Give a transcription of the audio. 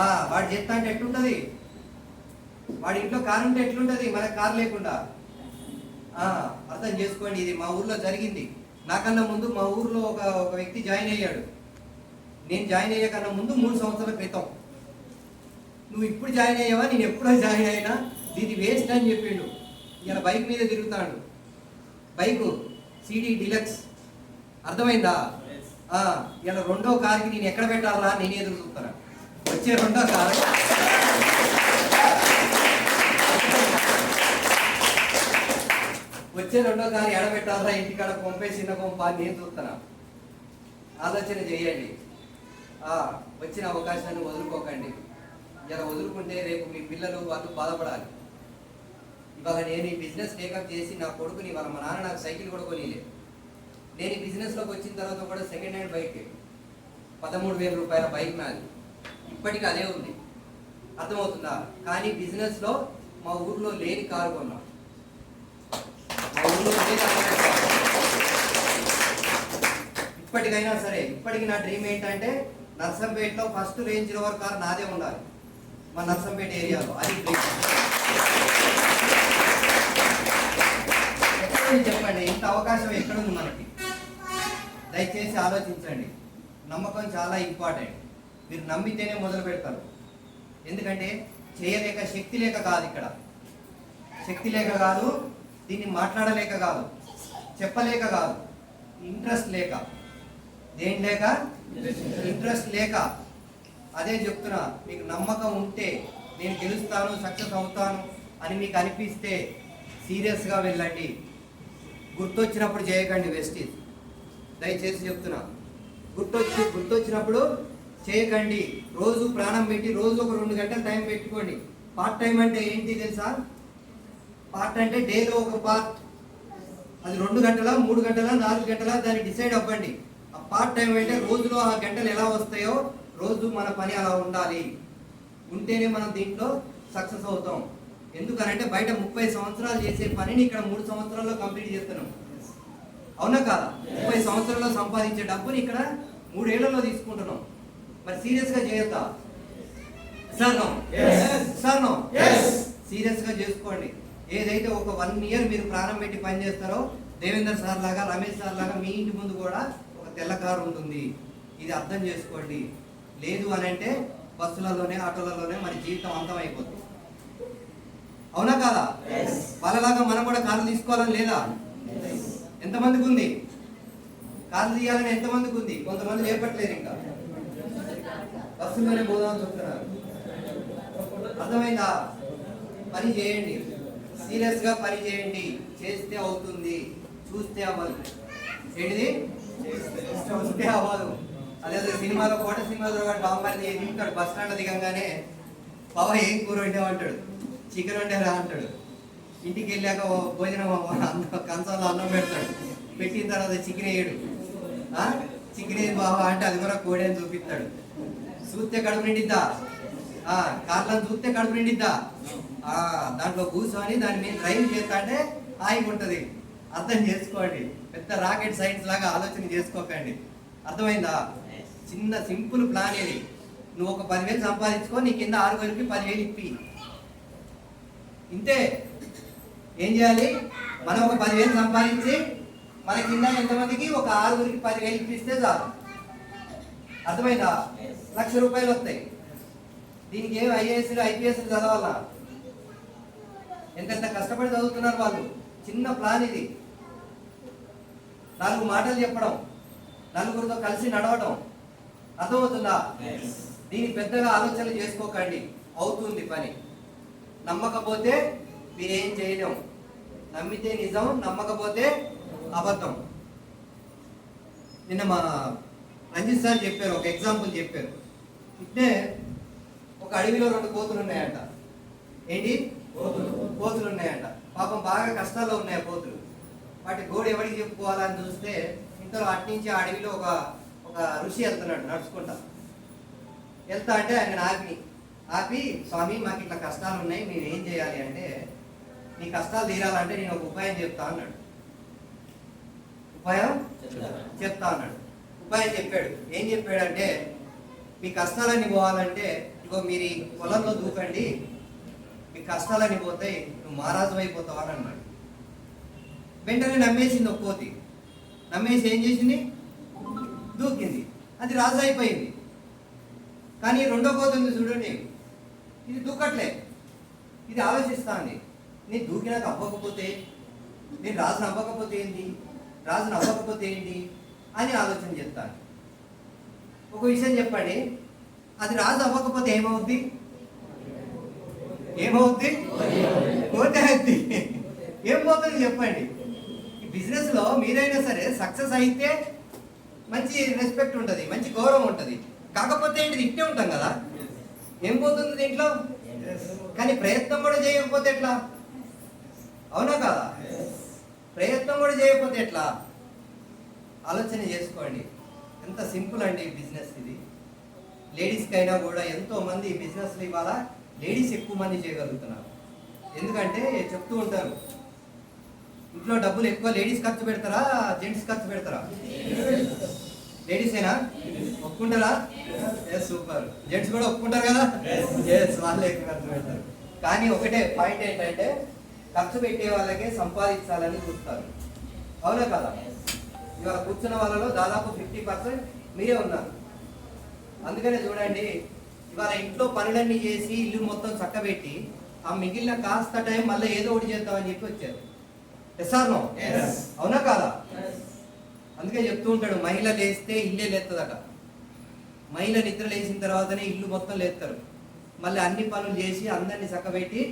వాడు చేస్తా అంటే ఎట్లుంటది? వాడి ఇంట్లో కారు ఉంటే ఎట్లుంటది? మనకు కారు లేకుండా. ఆ, అర్థం చేసుకోండి ఇది మా ఊర్లో జరిగింది. నాకన్నా ముందు మా ఊర్లో ఒక ఒక వ్యక్తి జాయిన్ అయ్యాడు. నేను జాయిన్ అయ్యే కన్నా ముందు మూడు సంవత్సరాల క్రితం. నువ్వు ఇప్పుడు జాయిన్ అయ్యావా? నేను ఎప్పుడో జాయిన్ అయినా దీని వేస్ట్ అని చెప్పిండు. ఇలా బైక్ మీద తిరుగుతాడు. Bike CD deluxe. అర్థమైందా? ఇలా రెండో కార్కి నేను ఎక్కడ పెట్టాలరా? నేను ఎదురు చూస్తాను. వచ్చే రెండో వచ్చే రెండో కారు ఎడపెట్టాల ఇంటికాడ పంపే చిన్న పంప నేను చూస్తాను ఆలోచన చేయండి. వచ్చిన అవకాశాన్ని వదులుకోకండి. ఇలా వదులుకుంటే రేపు మీ పిల్లలు వాళ్ళు బాధపడాలి. ఇవాళ నేను ఈ బిజినెస్ టేకప్ చేసి నా కొడుకుని వాళ్ళ మా నాన్న నాకు సైకిల్ కూడా కొనిలే. నేను ఈ బిజినెస్లోకి వచ్చిన తర్వాత కూడా సెకండ్ హ్యాండ్ బైక్. పదమూడు వేల రూపాయల బైక్ నాది. ఇప్పటికీ అదే ఉంది. అర్థమవుతుందా? కానీ బిజినెస్లో మా ఊర్లో లేని కారు కొన్నాం. మా ఊర్లో ఇప్పటికైనా సరే ఇప్పటికి నా డ్రీమ్ ఏంటంటే నర్సంపేటలో ఫస్ట్ రేంజ్ రోవర్ కార్ నాదే ఉండాలి. మా నర్సంపేట ఏరియాలో. అది డ్రీమ్. చెప్పండి? ఇంత అవకాశం ఎక్కడుంది మనకి? దయచేసి ఆలోచించండి. నమ్మకం చాలా ఇంపార్టెంట్. మీరు నమ్మితేనే మొదలు పెడతారు. ఎందుకంటే చేయలేక శక్తి లేక కాదు ఇక్కడ. శక్తి లేక కాదు దీన్ని మాట్లాడలేక కాదు చెప్పలేక కాదు ఇంట్రెస్ట్ లేక. దేని లేక? ఇంట్రెస్ట్ లేక. అదే చెప్తున్నా మీకు నమ్మకం ఉంటే నేను గెలుస్తాను సక్సెస్ అవుతాను అని మీకు అనిపిస్తే సీరియస్గా వెళ్ళండి. గుర్తొచ్చినప్పుడు చేయకండి వెస్టీజ్. దయచేసి చెప్తున్నా. గుర్తొచ్చి గుర్తొచ్చినప్పుడు చేయకండి. రోజు ప్రాణం పెట్టి రోజు ఒక రెండు గంటలు టైం పెట్టుకోండి. పార్ట్ టైం అంటే ఏంటి తెలుసా? పార్ట్ అంటే డేలో ఒక పార్ట్. అది రెండు గంటల మూడు గంటల నాలుగు గంటల దాన్ని డిసైడ్ అవ్వండి. ఆ పార్ట్ టైం అంటే రోజులో ఆ గంటలు ఎలా వస్తాయో రోజు మన పని అలా ఉండాలి. ఉంటేనే మనం దీంట్లో సక్సెస్ అవుతాం. ఎందుకనంటే బయట ముప్పై సంవత్సరాలు చేసే పనిని ఇక్కడ మూడు సంవత్సరాల్లో కంప్లీట్ చేస్తున్నాం. అవునా కాదా? ముప్పై సంవత్సరాల్లో సంపాదించే డబ్బుని ఇక్కడ మూడేళ్ళలో తీసుకుంటున్నాం. మరి సీరియస్గా చేయొద్దా సార్ నో. Sir no. సీరియస్గా చేసుకోండి. ఏదైతే ఒక వన్ ఇయర్ మీరు ప్రాణం పెట్టి పని చేస్తారో దేవేందర్ సార్ లాగా రమేష్ సార్ లాగా మీ ఇంటి ముందు కూడా ఒక తెల్ల కారు ఉంటుంది. ఇది అర్థం చేసుకోండి. లేదు అని అంటే బస్సులలోనే ఆటోలలోనే మన జీవితం అంతం అయిపోతుంది అవునా కాదా? వాళ్ళలాగా మనం కూడా కార్లు తీసుకోవాలని లేదా? ఎంతమందికి ఉంది? కార్లు తీయాలని ఎంతమందికి ఉంది? కొంతమంది లేపట్లేదు ఇంకా. బస్సులోనే పోదామని చెప్తున్నారు. అర్థమైందా? పని చేయండి. సీరియస్గా పని చేయండి. చేస్తే అవుతుంది. చూస్తే అవ్వదు. ఏంటిది? చూస్తే అవ్వదు. అదే సినిమాలో కోట సినిమాలో కూడా ఎదుగుతాడు బస్ స్టాండ్ దిగంగానే బాబా ఏం కూర వండామంటాడు చికెన్ వండారా అంటాడు. ఇంటికి వెళ్ళాక భోజనం అన్నం కంచంలో అన్నం పెడతాడు. పెట్టిన తర్వాత చికెన్ వేయడు. చికెన్ ఏది బాబా అంటే అది కూడా కోడి అని చూపిస్తాడు. చూస్తే కడుపు నిండిద్దా? ఆ, కార్లను చూస్తే కడుపు నిండిద్దా? ఆ, దాంట్లో కూర్చొని దాని మీద డ్రైవ్ చేస్తా అంటే హాయిగా ఉంటుంది. అర్థం చేసుకోండి. పెద్ద రాకెట్ సైన్స్ లాగా ఆలోచన చేసుకోకండి. అర్థమైందా? చిన్న సింపుల్ ప్లాన్ ఇది. నువ్వు ఒక పదివేలు సంపాదించుకో నీ కింద ఆరుగురికి పదివేలు ఇప్పి. ఇంతే. ఏం చేయాలి? మనం ఒక పదివేలు సంపాదించి మన కింద ఎంతమందికి ఒక ఆరుగురికి పదివేలు ఇప్పిస్తే చాలు. అర్థమైందా? లక్ష రూపాయలు వస్తాయి. దీనికి ఏం ఐఏఎస్ ఐపీఎస్ చదవాలా? ఎంతెంత కష్టపడి చదువుతున్నారు వాళ్ళు? చిన్న ప్లాన్ ఇది. నాలుగు మాటలు చెప్పడం నలుగురితో కలిసి నడవడం. అర్థమవుతుందా? దీని పెద్దగా ఆలోచనలు చేసుకోకండి. అవుతుంది పని. నమ్మకపోతే మీరేం చేయలేం. నమ్మితే నిజం నమ్మకపోతే అబద్ధం. నిన్న మా రంజిత్ సార్ చెప్పారు ఒక ఎగ్జాంపుల్ చెప్పారు. ఇట్టే ఒక అడవిలో రెండు కోతులు ఉన్నాయంట. ఏంటి? కోతులు ఉన్నాయంట. పాపం బాగా కష్టాల్లో ఉన్నాయి ఆ కోతులు. వాటి గోడు ఎవరికి చెప్పుకోవాలని చూస్తే ఇంతలో అట్నుంచి ఆ అడవిలో ఒక ఒక ఋషి వెళ్తున్నాడు నడుచుకుంటా. వెళ్తా అంటే ఆయన ఆపి ఆపి స్వామి మాకు ఇట్లా కష్టాలు ఉన్నాయి మేము ఏం చేయాలి అంటే నీ కష్టాలు తీరాలంటే నేను ఒక ఉపాయం చెప్తా అన్నాడు. ఉపాయం? చెప్తా అన్నాడు. ఉపాయం చెప్పాడు. ఏం చెప్పాడంటే మీ కష్టాలన్నీ పోవాలంటే ఇగో మీరు పొలంలో దూకండి. మీ కష్టాలన్నీ పోతాయి. నువ్వు మహారాజు అయిపోతావు అని అన్నాడు. వెంటనే నమ్మేసింది ఒక కోతి. నమ్మేసి ఏం చేసింది? దూకింది. అది రాజు అయిపోయింది. కానీ రెండో కోతి ఉంది చూడండి. ఇది దూకట్లే. ఇది ఆలోచిస్తాంది. నేను దూకినాక అవ్వకపోతే నేను రాజు అవ్వకపోతే ఏంటి రాజును అవ్వకపోతే ఏంటి అని ఆలోచన చెప్తాను ఒక విషయం చెప్పండి. అది రాజు అవ్వకపోతే ఏమవుద్ది? ఏమవుద్ది? కోతే అవుద్ది ఏం పోతుంది చెప్పండి. ఈ మీరైనా సరే సక్సెస్ అయితే మంచి రెస్పెక్ట్ ఉంటుంది మంచి గౌరవం ఉంటుంది. కాకపోతే ఏంటి ఇట్టే ఉంటాం కదా. ఏం పోతుంది దీంట్లో? కానీ ప్రయత్నం కూడా చేయకపోతే ఎట్లా? అవునా కదా? ప్రయత్నం కూడా చేయకపోతే ఎట్లా? ఆలోచన చేసుకోండి. ఎంత సింపుల్ అండి ఈ బిజినెస్ ఇది. లేడీస్కి అయినా కూడా ఎంతో మంది ఈ బిజినెస్లు ఇవాళ లేడీస్ ఎక్కువ మంది చేయగలుగుతున్నారు. ఎందుకంటే చెప్తూ ఉంటారు. ఇంట్లో డబ్బులు ఎక్కువ లేడీస్ ఖర్చు పెడతారా జెంట్స్ ఖర్చు పెడతారా? లేడీస్ అయినా ఒప్పుకుంటారా? ఎస్ సూపర్ జెంట్స్ కూడా ఒప్పుకుంటారు కదా? ఎస్ వాళ్ళే ఎక్కువ ఖర్చు పెడతారు. కానీ ఒకటే పాయింట్ ఏంటంటే ఖర్చు పెట్టే వాళ్ళకే సంపాదించాలని చూస్తారు. అవునా కదా? ఇవాళ కూర్చున్న వాళ్ళలో దాదాపు ఫిఫ్టీ పర్సెంట్ మీరే ఉన్నారు. అందుకనే చూడండి ఇవాళ ఇంట్లో పనులన్నీ చేసి ఇల్లు మొత్తం చక్కబెట్టి ఆ మిగిలిన కాస్త టైం మళ్ళీ ఏదో ఒకటి చేద్దామని చెప్పి వచ్చారు. S R no Yes. అవునా కాదా? అందుకే చెప్తూ ఉంటాడు మహిళ లేస్తే ఇల్లే లేస్తుందట మహిళ నిద్ర లేచిన తర్వాతనే ఇల్లు మొత్తం లేస్తారు మళ్ళీ అన్ని పనులు చేసి అందరినీ చక్కబెట్టి